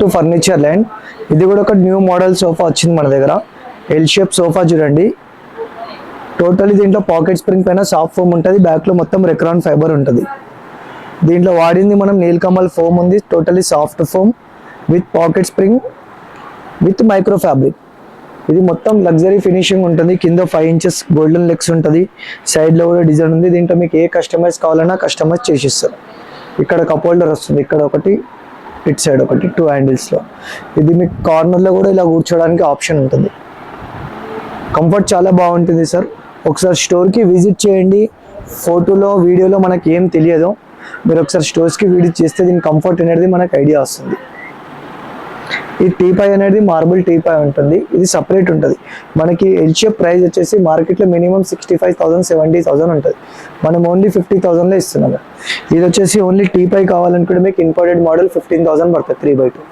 To furniture land. ఇది కూడా ఒక న్యూ మోడల్ సోఫా వచ్చింది మన దగ్గర. ఎల్ షేప్ సోఫా చూడండి. టోటల్లీ దీంట్లో పాకెట్ స్ప్రింగ్ పైన సాఫ్ట్ ఫోమ్ ఉంటుంది. బ్యాక్లో మొత్తం రెక్రాన్ ఫైబర్ ఉంటుంది. దీంట్లో వాడింది మనం నీల్కమల్ ఫోమ్ ఉంది. Totally soft foam with pocket spring with micro fabric ఇది మొత్తం లగ్జరీ ఫినిషింగ్ ఉంటుంది. కింద ఫైవ్ ఇంచెస్ గోల్డెన్ లెగ్స్ ఉంటుంది. సైడ్లో కూడా డిజైన్ ఉంది. దీంట్లో మీకు ఏ కస్టమైజ్ కావాలన్నా కస్టమైజ్ చేసిస్తారు. ఇక్కడ కప్ హోల్డర్ వస్తుంది. ఇక్కడ ఒకటి. ఇట్ సైడ్ ఒకటి టూ హ్యాండిల్స్లో ఇది మీకు కార్నర్లో కూడా ఇలా కూర్చోడానికి ఆప్షన్ ఉంటుంది. కంఫర్ట్ చాలా బాగుంటుంది సార్ ఒకసారి స్టోర్కి విజిట్ చేయండి. ఫోటోలో వీడియోలో మనకి ఏం తెలియదు. మీరు ఒకసారి స్టోర్స్కి విజిట్ చేస్తే దీని కంఫర్ట్ అనేది మనకు ఐడియా వస్తుంది. ఈ టీపాయ్ అనేది మార్బుల్ టీపాయ్ ఉంటుంది. ఇది సపరేట్ ఉంటుంది. మనకి ఎల్షియప్ ప్రైస్ వచ్చేసి మార్కెట్లో minimum sixty five thousand seventy thousand ఉంటుంది. మనం ఓన్లీ ఫిఫ్టీ థౌసండ్లో ఇస్తున్నాము ఇది వచ్చేసి ఓన్లీ టీపాయ్ కావాలనుకుంటే మీకు ఇంపోర్టెడ్ మోడల్ ఫిఫ్టీన్ థౌసండ్ పడుతుంది త్రీ బై టూ